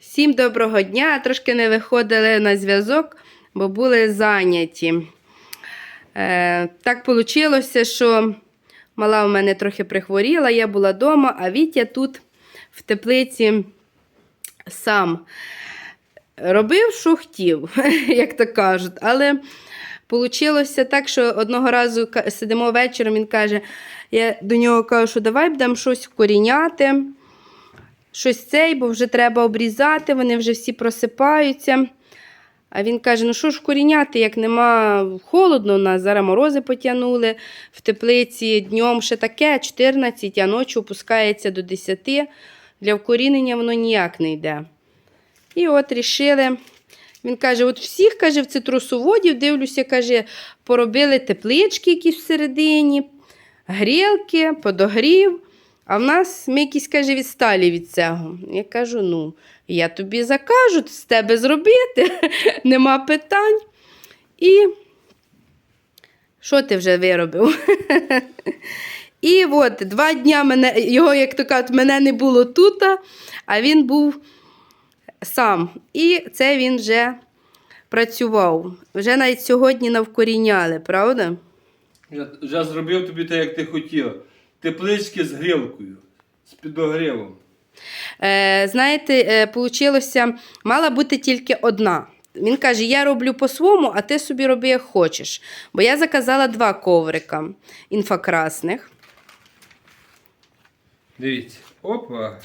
Всім доброго дня. Трошки не виходили на зв'язок, бо були зайняті. Е, так вийшло, що мала у мене трохи прихворіла, я була вдома, а Вітя тут в теплиці сам робив, що хотів, як то кажуть. Але вийшло так, що одного разу сидимо вечором, він каже, я до нього кажу, що давай будемо щось вкоріняти щось цей, бо вже треба обрізати, вони вже всі просипаються. А він каже: ну що ж коріняти, як нема холодно, у нас зараз морози потягнули в теплиці днем ще таке, 14, а ночі опускається до 10. Для вкорінення воно ніяк не йде. І от рішили. Він каже: от всіх каже, в цитрусоводів, дивлюся, каже, поробили теплички якісь всередині, грілки, подогрів. А в нас ми якісь, каже, відсталі від цього. Я кажу: ну, я тобі закажу з тебе зробити, нема питань. І що ти вже виробив? І от два дня мене, його, як то кажуть, мене не було тут, а він був сам. І це він вже працював. Вже навіть сьогодні навкоріняли, правда? Я зробив тобі те, як ти хотіла. Теплички з грілкою, з підогрівом. Е, знаєте, е, получилося, мала бути тільки одна. Він каже: я роблю по-своєму, а ти собі роби як хочеш. Бо я заказала два коврика інфокрасних. Дивіться. Опа.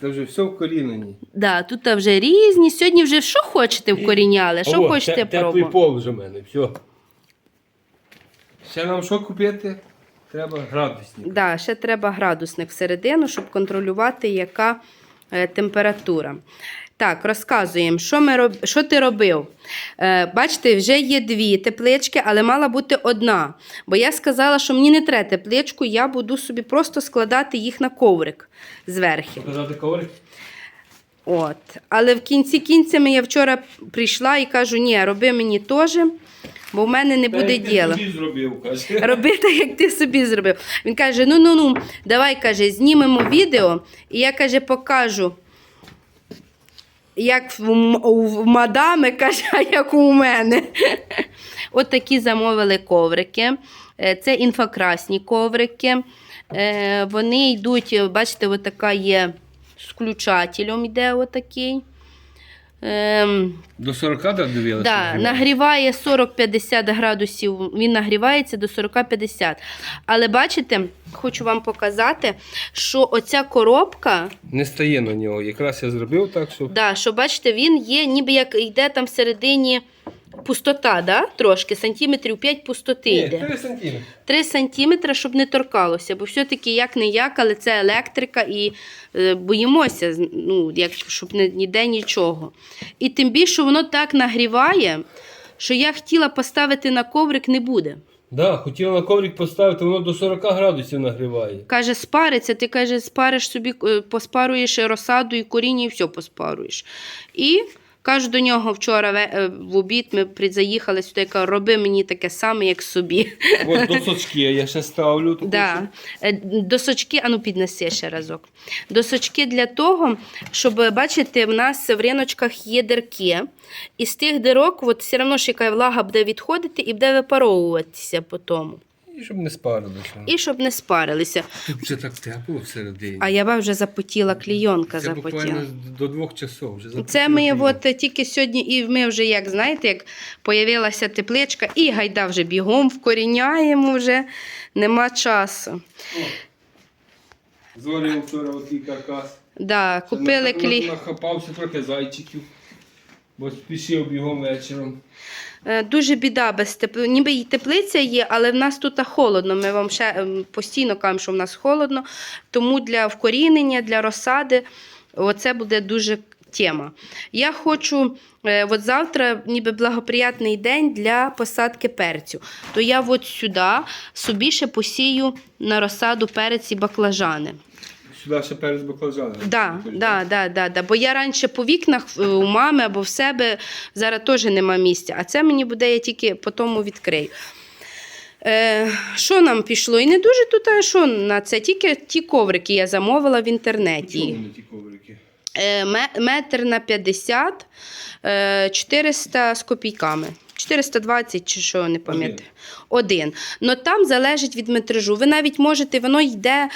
Це вже все вкорінені. Да, тут вже різні. Сьогодні вже що хочете вкоріняли, що О, хочете те- Теплий пробувати. пол вже в мене, все. Ще нам що купити? Треба градусник. Да, ще треба градусник всередину, щоб контролювати, яка е, температура. Так, розказуємо, що, ми роб... що ти робив. Е, бачите, вже є дві теплички, але мала бути одна. Бо я сказала, що мені не треба тепличку, я буду собі просто складати їх на коврик зверху. Показати коврик? От. Але в кінці кінцями я вчора прийшла і кажу, ні, роби мені теж, бо в мене не буде діла. Роби так, як ти собі зробив. Він каже: ну ну ну, давай каже, знімемо відео, і я каже, покажу. Як в, у мадами, каже, а як у мене. От такі замовили коврики. Е, Це інфокрасні коврики. Е, Вони йдуть, бачите, от така є з включателем йде отакий. Ем, До 40 так дивилися? Да, нагріває 40-50 градусів, він нагрівається до 40-50. Але бачите, хочу вам показати, що оця коробка, Не стає на нього. Якраз я зробив так, щоб. да, що бачите, він є, ніби як йде там всередині пустота, да? трошки, сантиметрів 5 пустоти Ні, йде. 3 сантиметри. 3 сантиметри, щоб не торкалося, бо все-таки як не як, але це електрика і е, боїмося, ну, як, щоб не, ніде нічого. І тим більше воно так нагріває, що я хотіла поставити на коврик не буде. Да, хотіла на коврик поставити, воно до 40 градусів нагріває. Каже, спариться, ти каже, спариш собі, е, поспаруєш розсаду і коріння, і все поспаруєш. І кажу до нього вчора е, в обід ми заїхали сюди, кажу, роби мені таке саме, як собі. Ось досочки я ще ставлю. Да. Е, Досочки, ану піднеси ще разок. Досочки для того, щоб бачите, в нас в риночках є дирки. І з тих дирок от, все одно ж яка влага буде відходити і буде випаровуватися по тому. І щоб не спарилося. І щоб не спарилися. Тут вже так тепло всередині. А я ба вже запотіла, клійонка Це запотіла. буквально до двох часов. Вже Це ми от тільки сьогодні, і ми вже, як знаєте, як появилася тепличка, і гайда вже бігом вкоріняємо вже, нема часу. Зварив вчора отий каркас. Да, купили Це клій. Нахапався трохи зайчиків. Бо спішив бігом вечором. Е, Дуже біда без тепли. Ніби і теплиця є, але в нас тут холодно. Ми вам ще ем, постійно кажемо, що в нас холодно. Тому для вкорінення, для розсади оце буде дуже тема. Я хочу, е, от завтра ніби благоприятний день для посадки перцю. То я от сюди собі ще посію на розсаду перець і баклажани. Сюди ще перець баклажаном. Да, да, да, да, да. Бо я раніше по вікнах е, у мами або в себе зараз теж нема місця. А це мені буде, я тільки по тому відкрию. Е, що нам пішло? І не дуже тут, а що на це? Тільки ті коврики я замовила в інтернеті. Чому вони ті коврики? Е, ме- Метр на 50, е, 400 з копійками. 420 чи що, не пам'ятаю. Один. Но там залежить від метражу. Ви навіть можете, воно йде.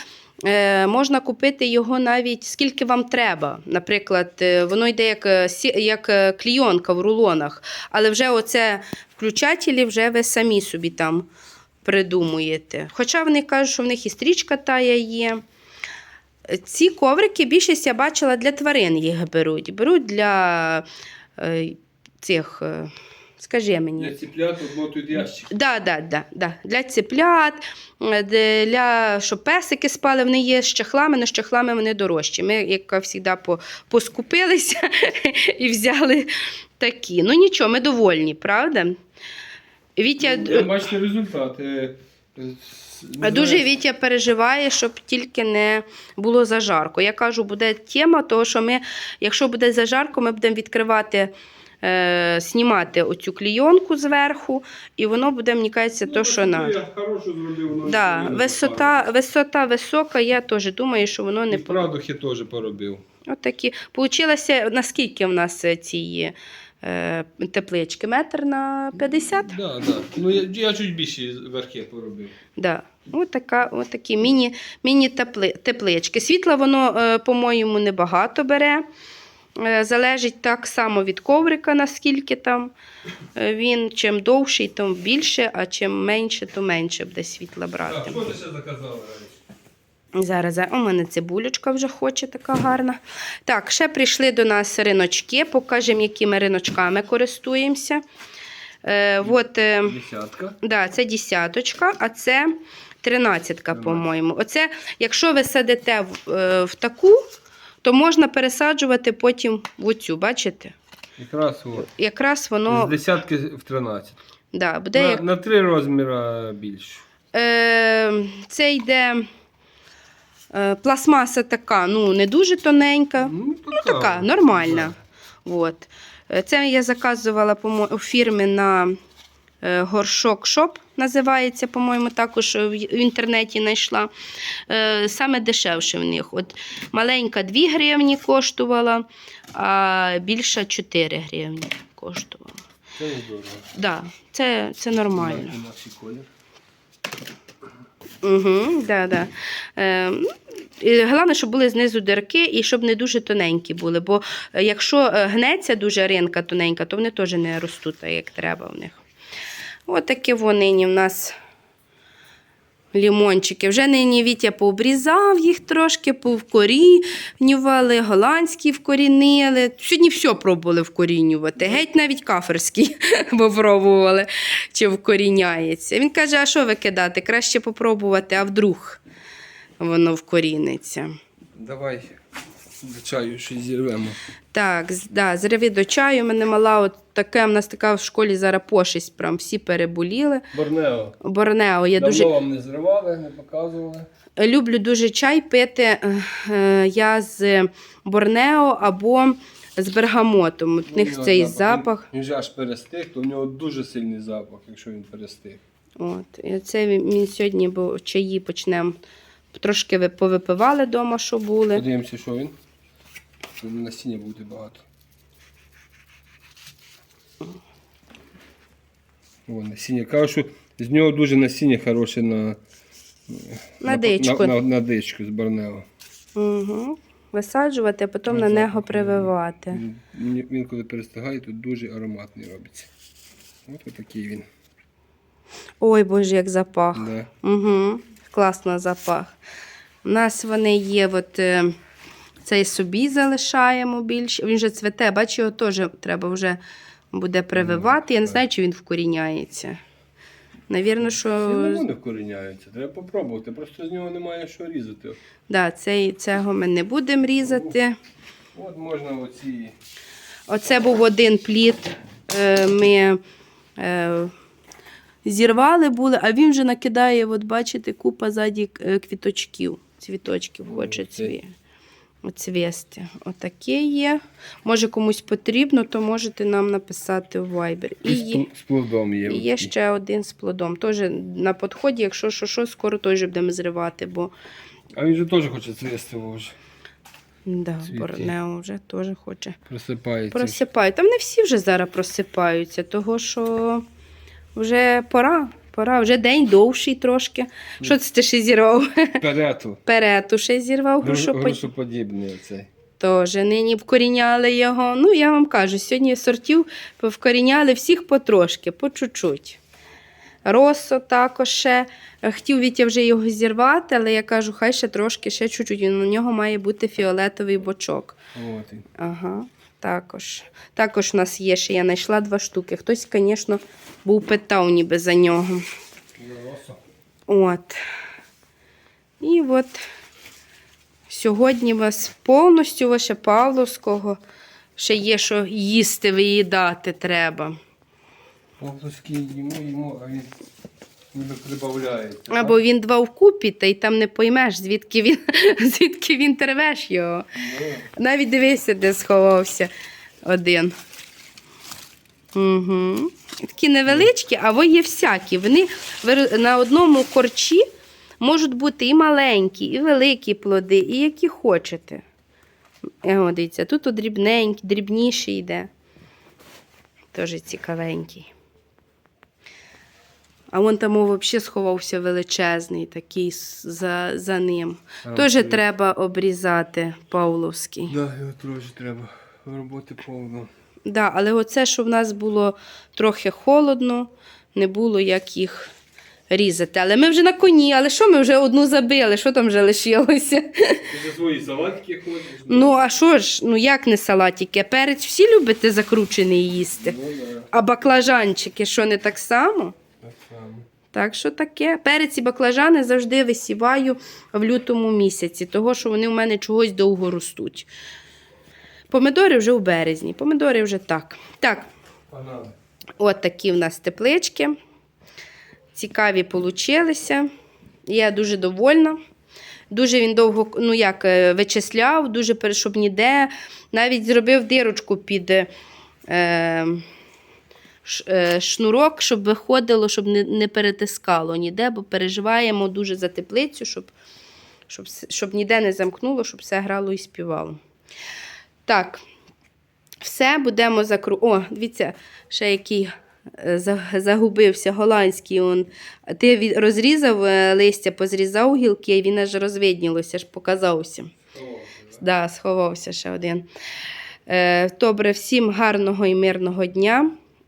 Е, Можна купити його навіть скільки вам треба. Наприклад, е, воно йде як, е, як клійонка в рулонах, але вже оце включателі вже ви самі собі там придумуєте. Хоча вони кажуть, що в них і стрічка тая є. Ці коврики більшість я бачила для тварин їх беруть. Беруть для цих, скажи мені. Для ціплят обмотують ящик. Да, да, да, да. Для ціплят, е, для щоб песики спали, вони є з чехлами, але з чехлами вони дорожчі. Ми, як завжди, по, поскупилися і взяли такі. Ну нічого, ми довольні, правда? Вітя, Я бачите результат. Е, е, А Дуже Вітя переживає, щоб тільки не було зажарко. Я кажу, буде тема, того, що ми, якщо буде зажарко, ми будемо відкривати, е, знімати оцю клійонку зверху, і воно буде, мені кажеться, ну, то, що на. Да, висота, висота висока, я теж думаю, що воно І не вправдухи теж поробив. От такі. Получилося, наскільки в нас е, ці е, теплички? Метр на 50? Да, да. Ну, я, я чуть більше верхи поробив. Да. Ось така, от такі міні, міні-теплички. Світла воно, е, по-моєму, небагато бере. Е, Залежить так само від коврика, наскільки там е, він. Чим довший, тим більше, а чим менше, то менше буде світла Так, брати. що ти ще заказала? Зараз, зараз. у мене цибулечка вже хоче така гарна. Так, ще прийшли до нас риночки. Покажемо, якими риночками користуємося. Е, от, е, Десятка. Да, це десяточка, а це тринадцятка, по-моєму. Оце, якщо ви садите в, е, в таку, то можна пересаджувати потім в оцю, бачите? Якраз от. Якраз воно З десятки в 13. да, буде На, як, на три розміри більше. е, це йде е, пластмаса така, ну не дуже тоненька, Ну, ну така, нормальна. От. Е, Це я заказувала по у фірми на горшок шоп, називається, по-моєму, також в в інтернеті знайшла. Е, Саме дешевше в них. От маленька 2 гривні коштувала, а більша 4 гривні коштувала. Це не здорово. Да, це, це нормально. Угу, да, да. Е, головне, щоб були знизу дирки і щоб не дуже тоненькі були. Бо е, якщо е, гнеться дуже ринка тоненька, то вони теж не ростуть як треба в них. От вони в нас лімончики. Вже нині Вітя пообрізав їх трошки, повкорінювали, голландські вкорінили. Сьогодні все пробували вкорінювати. Геть навіть каферський попробували, чи вкоріняється. Він каже: а що викидати? Краще попробувати, а вдруг воно вкоріниться. Давай до чаю щось зірвемо. Так, з- да, зриви до чаю. У мене мала от таке, в нас така в школі зараз пошесть, прям всі переболіли. Борнео. Борнео, я Давно дуже вам не зривали, не показували. люблю дуже чай пити е, е, я з Борнео або з бергамотом. От в них Ну, цей Він, запах. він же аж перестиг, то в нього дуже сильний запах, якщо він перестиг. От. І це він, він сьогодні, бо чаї почнемо. Трошки ви повипивали вдома, що були. Подивимося, що він. Насіння буде багато. О, насіння. Кажу, що з нього дуже насіння хороше на, На дичку. На, на, на дичку з Борнео. Угу. Висаджувати, а потім на нього прививати. Він, він, коли перестигає, то дуже ароматний робиться. Ось такий він. Ой, Боже, як запах. Да. Угу. Класно запах. У нас вони є, от, е, цей собі залишаємо більше. Він же цвете, бачу, його теж треба вже буде прививати. Я не знаю, чи він вкоріняється. Навірно, що Все вони вкоріняються. Треба попробувати. Просто з нього немає що різати. да, цей, цього ми не будемо різати. От можна оці. Оце був один плід. е, Ми е, зірвали були, а він вже накидає, от бачите, купа ззаді е, квіточків. Цвіточків хоче Оце. цві... цвісти. Отаке є. Може комусь потрібно, то можете нам написати в Viber. І І є, з плодом є. і є ще один з плодом. Теж на підході, якщо що, що скоро теж будемо зривати, бо А він же теж хоче цвісти вже. Да. Борнео вже теж хоче. Просипається. Просипають. Там не всі вже зараз просипаються, того що вже пора. Пора, вже день довший трошки. Що це ти ще зірвав? Перету. Перету ще зірвав, грушоподібний. Оцей. Теж нині вкоріняли його. Ну, я вам кажу, сьогодні сортів вкоріняли всіх потрошки, по чуть-чуть. Росо також ще. Хотів Вітя вже його зірвати, але я кажу, хай ще трошки, ще чуть-чуть. У нього має бути фіолетовий бочок. От. Ага, також. Також у нас є ще, я знайшла два штуки. Хтось, звісно, був питав ніби за нього. От. І от сьогодні у вас повністю ваше Павловського. Ще є, що їсти, виїдати треба. Павловський йому, йому, а він ніби прибавляється. Або він два вкупі, та й там не поймеш, звідки він, звідки він тервеш його. Навіть дивися, де сховався один. Угу. Такі невеличкі, а є всякі. Вони на одному корчі можуть бути і маленькі, і великі плоди, і які хочете. Е, О, дивіться, тут дрібненький, дрібніший йде. Теж цікавенький. А вон там взагалі сховався величезний, такий за, за ним. Теж треба обрізати Павловський. Да, його теж треба. Роботи повно. Да, але оце, що в нас було трохи холодно, не було як їх різати. Але ми вже на коні, але що ми вже одну забили, що там вже лишилося? Ти за свої салатики ходиш? Ну, а що ж, ну як не салатики? Перець всі любите закручений їсти. Ну, да, А баклажанчики, що не так само? Так що таке. Перець і баклажани завжди висіваю в лютому місяці, того що вони у мене чогось довго ростуть. Помидори вже у березні, помидори вже так. Так, от такі в нас теплички. Цікаві получилися. Я дуже довольна. Дуже він довго ну як, е, вичисляв, дуже щоб ніде. Навіть зробив дирочку під е, шнурок, щоб виходило, щоб не, не перетискало ніде, бо переживаємо дуже за теплицю, щоб, щоб, щоб ніде не замкнуло, щоб все грало і співало. Так, все будемо закру. О, дивіться, ще який е, загубився голландський. Он. Ти розрізав е, листя, позрізав гілки, і він аж розвиднілося, аж показався. Да, сховався ще один. Е, добре, всім гарного і мирного дня